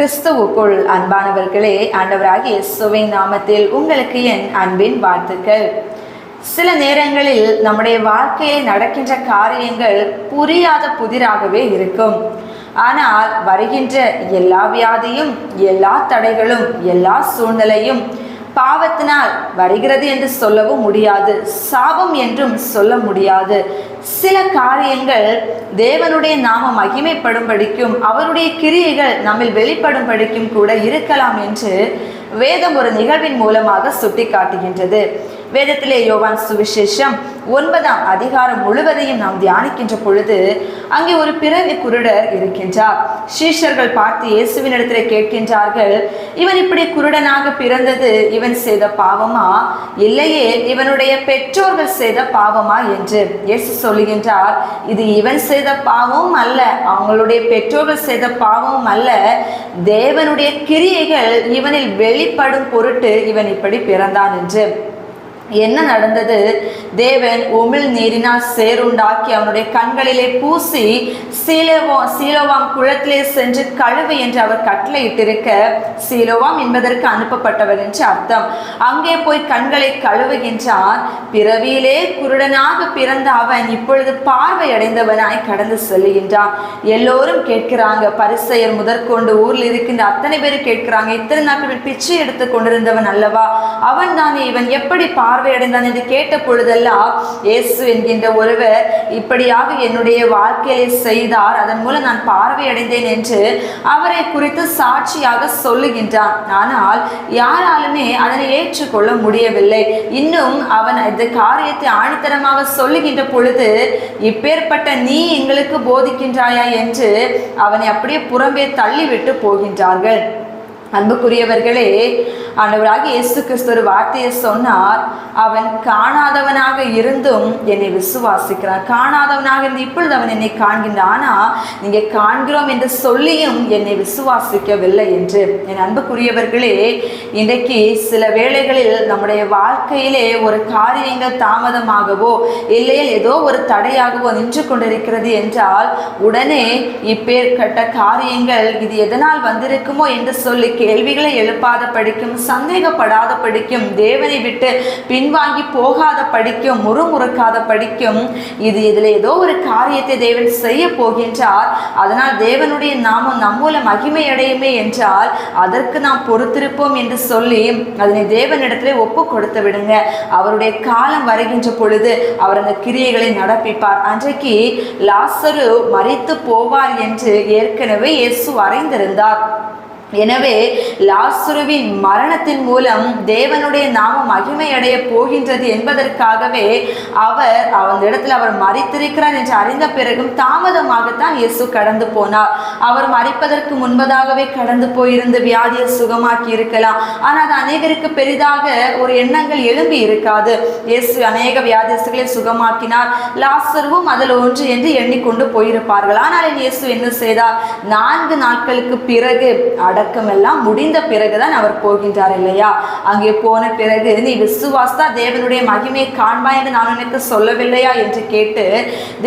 கிறிஸ்துவுக்குள் அன்பானவர்களே ஆண்டவராகிய இயேசுவின் நாமத்தில் உங்களுக்கு என் அன்பின் வாழ்த்துக்கள். சில நேரங்களில் நம்முடைய வாழ்க்கையில் நடக்கின்ற காரியங்கள் புரியாத புதிராகவே இருக்கும். ஆனால் வருகின்ற எல்லா வியாதியும் எல்லா தடைகளும் எல்லா சூழ்நிலையும் பாவத்தினால் வருகிறது என்று சொல்லவும் முடியாது. சாபம் என்றும் சொல்ல முடியாது. சில காரியங்கள் தேவனுடைய நாம மகிமைப்படும்படிக்கும் அவருடைய கிரியைகள் நம்மில் வெளிப்படும்படிக்கும் கூட இருக்கலாம் என்று வேதம் ஒரு நிகழ்வின் மூலமாக சுட்டி காட்டுகின்றது வேதத்திலே யோவான் சுவிசேஷம் ஒன்பதாம் அதிகாரம் முழுவதையும் நாம் தியானிக்கின்ற பொழுது அங்கே ஒரு பிறவி குருடர் இருக்கின்றார். சீஷர்கள் பார்த்து இயேசுவினிடத்திலே கேட்கின்றார்கள் இவன் இப்படி குருடனாக பிறந்தது இவன் செய்த பாவமா? இல்லையே இவனுடைய பெற்றோர்கள் செய்த பாவமா என்று? இயேசு சொல்லுகின்றார் இது இவன் செய்த பாவமும் அல்ல அவங்களுடைய பெற்றோர்கள் செய்த பாவமும் அல்ல. தேவனுடைய கிரியைகள் இவனில் வெளிப்படும் பொருட்டு இவன் இப்படி பிறந்தான் என்று. என்ன நடந்தது? தேவன் உமிழ் நீரினால் சேருண்டாக்கி அவனுடைய கண்களிலே பூசி சீலோவாம் சீலோவாம் குளத்திலே சென்று கழுவு என்று அவர் கட்டளையிட்டிருக்க சீலோவாம் என்பதற்கு அனுப்பப்பட்டவர் என்று அர்த்தம். அங்கே போய் கண்களை கழுவுகின்றான். பிறவியிலே குருடனாக பிறந்த அவன் இப்பொழுது பார்வையடைந்தவனாய் கடந்து செல்லுகின்றான். எல்லோரும் கேட்கிறாங்க பரிசெயர் முதற்கொண்டு ஊரில் இருக்கின்ற அத்தனை பேர் கேட்கிறாங்க இத்தனை நாட்கள் பிச்சை எடுத்து கொண்டிருந்தவன் அல்லவா? அவன் தானே இவன் எப்படி பார்வை அடைந்தான் என்று கேட்ட பொழுதெல்லாம் இயேசு என்கின்ற ஒருவர் இப்படியாக என்னுடைய வாழ்க்கையை செய்தார் அதன் மூலம் நான் பார்வை அடைந்தேன் என்று அவரை குறித்து சாட்சியாக சொல்லுகின்றான். ஆனால் யாராலுமே அதனை ஏற்றுக்கொள்ள முடியவில்லை. இன்னும் அவன் இந்த காரியத்தை ஆணித்தரமாக சொல்லுகின்ற பொழுது இப்பேற்பட்ட நீ எங்களுக்கு போதிக்கின்றாயா? என்று அவனை அப்படியே புறம்பே தள்ளிவிட்டு போகின்றார்கள். அன்புக்குரியவர்களே ஆண்டவராக இயேசு கிறிஸ்து ஒரு வார்த்தையை சொன்னார் அவன் காணாதவனாக இருந்தும் என்னை விசுவாசிக்கிறான் காணாதவனாக இருந்து இப்பொழுது அவன் என்னை காண்கின்றான். ஆனால் நீங்கள் காண்கிறோம் என்று சொல்லியும் என்னை விசுவாசிக்கவில்லை என்று. என் அன்புக்குரியவர்களே இன்றைக்கு சில வேளைகளில் நம்முடைய வாழ்க்கையிலே ஒரு காரியங்கள் தாமதமாகவோ இல்லையில் ஏதோ ஒரு தடையாகவோ நின்று கொண்டிருக்கிறது என்றால் உடனே இப்பேற்பட்ட காரியங்கள் இது எதனால் வந்திருக்குமோ என்று சொல்லி கேள்விகளை எழுப்பாத படிக்கும் சந்தேகப்படாத படிக்கும் தேவனை விட்டு பின்வாங்கி போகாத படிக்கும் முறுமுறுக்காத படிக்கும் இது இதில் ஏதோ ஒரு காரியத்தை தேவன் செய்ய போகின்றார். அதனால் தேவனுடைய நாமம் நம்மூல மகிமை அடையுமே என்றால் அதற்கு நாம் பொறுத்திருப்போம் என்று சொல்லி அதனை தேவனிடத்திலே ஒப்பு கொடுத்து விடுங்க. அவருடைய காலம் வருகின்ற பொழுது அவர் அந்த கிரியைகளை நடப்பிப்பார். அன்றைக்கு லாசரு மறித்து போவார் என்று ஏற்கனவே இயேசு அறிந்திருந்தார். எனவே லாசுருவின் மரணத்தின் மூலம் தேவனுடைய நாமம் மகிமை அடைய போகின்றது என்பதற்காகவே அவர் அந்த இடத்துல அவர் மறித்திருக்கிறார் என்று அறிந்த பிறகும் தாமதமாகத்தான் இயேசு கடந்து போனார். அவர் மறிப்பதற்கு முன்பதாகவே கடந்து போயிருந்து வியாதியை சுகமாக்கி இருக்கலாம். ஆனால் அது அநேகருக்கு பெரிதாக ஒரு எண்ணங்கள் எழும்பி இருக்காது. இயேசு அநேக வியாதியஸ்களை சுகமாக்கினார். லாசருவும் அதில் ஒன்று என்று எண்ணிக்கொண்டு போயிருப்பார்கள். ஆனால் இயேசு என்ன செய்தார்? நான்கு நாட்களுக்கு பிறகு அட அடக்கமெல்லாம் முடிந்த பிறகுதான் அவர் போகின்றார் இல்லையா? அங்கே போன பிறகு நீ விசுவாஸ்தா தேவனுடைய மகிமையை காண்பா என்று நான் உனக்கு சொல்லவில்லையா என்று கேட்டு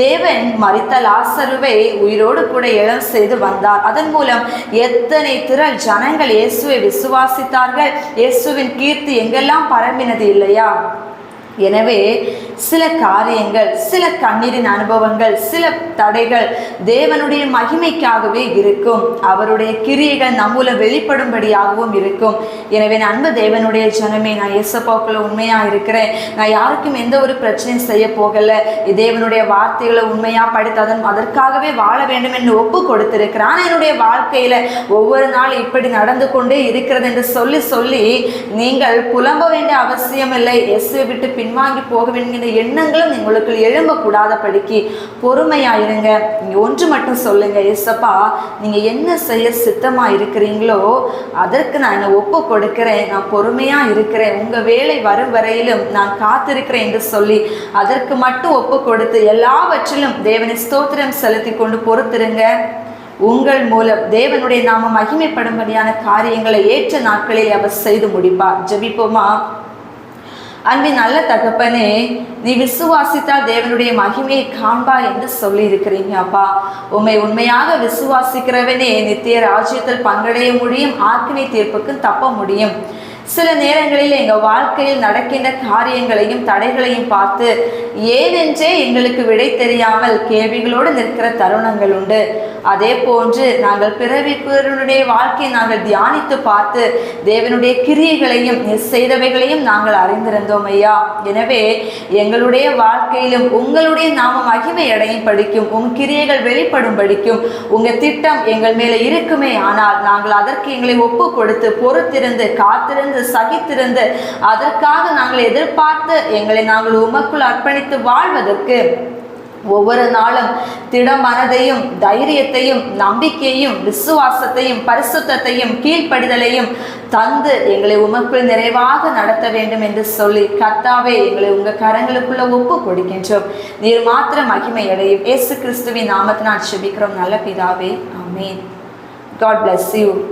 தேவன் மறித்த லாசருவை உயிரோடு கூட இளம் செய்து வந்தார். அதன் மூலம் எத்தனை திரள் ஜனங்கள் இயேசுவை விசுவாசித்தார்கள்? இயேசுவின் கீர்த்தி எங்கெல்லாம் பரம்பினது இல்லையா? எனவே சில காரியங்கள் சில கண்ணீரின் அனுபவங்கள் சில தடைகள் தேவனுடைய மகிமைக்காகவே இருக்கும். அவருடைய கிரியைகள் நம்மள வெளிப்படும்படியாகவும் இருக்கும். எனவே நான் அன்பு தேவனுடைய ஜனமே நான் இயேசப்பாக்குள்ள உண்மையாக இருக்கிறேன். நான் யாருக்கும் எந்த ஒரு பிரச்சனையும் செய்ய போகலை. தேவனுடைய வார்த்தைகளை உண்மையாக படித்து அதன் அதற்காகவே வாழ வேண்டும் என்று ஒப்பு கொடுத்திருக்கிறேன் ஆனால் என்னுடைய வாழ்க்கையில் ஒவ்வொரு நாள் இப்படி நடந்து கொண்டே இருக்கிறது என்று சொல்லி சொல்லி நீங்கள் புலம்ப வேண்டிய அவசியம் இல்லை. இயேசுவை விட்டு பின்வாங்கி போக வேண்டிய எண்ணங்களும் உங்களுக்கு எழும்பக்கூடாதபடிக்கு பொறுமையாக இருங்க நீங்கள் ஒன்று மட்டும் சொல்லுங்க எஸ்ஸப்பா நீங்கள் என்ன செய்ய சித்தமாக இருக்கிறீங்களோ அதற்கு நான் என்னை ஒப்பு கொடுக்கிறேன். நான் பொறுமையாக இருக்கிறேன். உங்கள் வேலை வரும் வரையிலும் நான் காத்திருக்கிறேன் என்று சொல்லி அதற்கு மட்டும் ஒப்பு கொடுத்து எல்லாவற்றிலும் தேவனை ஸ்தோத்திரம் செலுத்தி கொண்டு பொறுத்திருங்க. உங்கள் மூலம் தேவனுடைய நாம மகிமைப்படும்படியான காரியங்களை ஏற்ற நாட்களில் அவர் செய்து முடிப்பார். ஜபிப்போமா? அன்பின் நல்ல தகப்பனே நீ விசுவாசித்தால் தேவனுடைய மகிமையை காண்பா என்று சொல்லி இருக்கிறீங்க அப்பா. உண்மை உண்மையாக விசுவாசிக்கிறவனே நித்திய ராஜ்யத்தில் பங்கடைய முடியும் ஆக்கினை தீர்ப்புக்கு தப்ப முடியும். சில நேரங்களில் எங்கள் வாழ்க்கையில் நடக்கின்ற காரியங்களையும் தடைகளையும் பார்த்து ஏனென்றே எங்களுக்கு விடை தெரியாமல் கேள்விகளோடு நிற்கிற தருணங்கள் உண்டு. அதே போன்று நாங்கள் பிறவிப்பருடைய வாழ்க்கையை நாங்கள் தியானித்து பார்த்து தேவனுடைய கிரியைகளையும் செய்தவைகளையும் நாங்கள் அறிந்திருந்தோம் ஐயா. எனவே எங்களுடைய வாழ்க்கையிலும் உங்களுடைய நாம மகிமை அடையும் படிக்கும் உன் கிரியைகள் வெளிப்படும் படிக்கும் உங்கள் திட்டம் எங்கள் மேலே இருக்குமே. ஆனால் நாங்கள் அதற்கு எங்களை ஒப்பு கொடுத்து பொறுத்திருந்து காத்திருந்து சகித்திருந்து அதற்காக நாங்கள் எதிர்பார்த்து எங்களை நாங்கள் உமக்குள் அர்ப்பணித்து வாழ்வதற்கு ஒவ்வொரு நாளும் திட மனதையும் தைரியத்தையும் நம்பிக்கையையும் விசுவாசத்தையும் பரிசுத்தையும் கீழ்ப்படிதலையும் தந்து எங்களை உமக்குள் நிறைவாக நடத்த வேண்டும் என்று சொல்லி கத்தாவே எங்களை உங்க கரங்களுக்குள்ள ஒப்பு கொடுக்கின்றோம். நீர் மாத்திர மகிமை அடையும். இயேசு கிறிஸ்துவின் நாமத்தை நான் செபிக்கிறோம். நல்ல பிதாவே. அமேன் காட் பிளஸ் யூ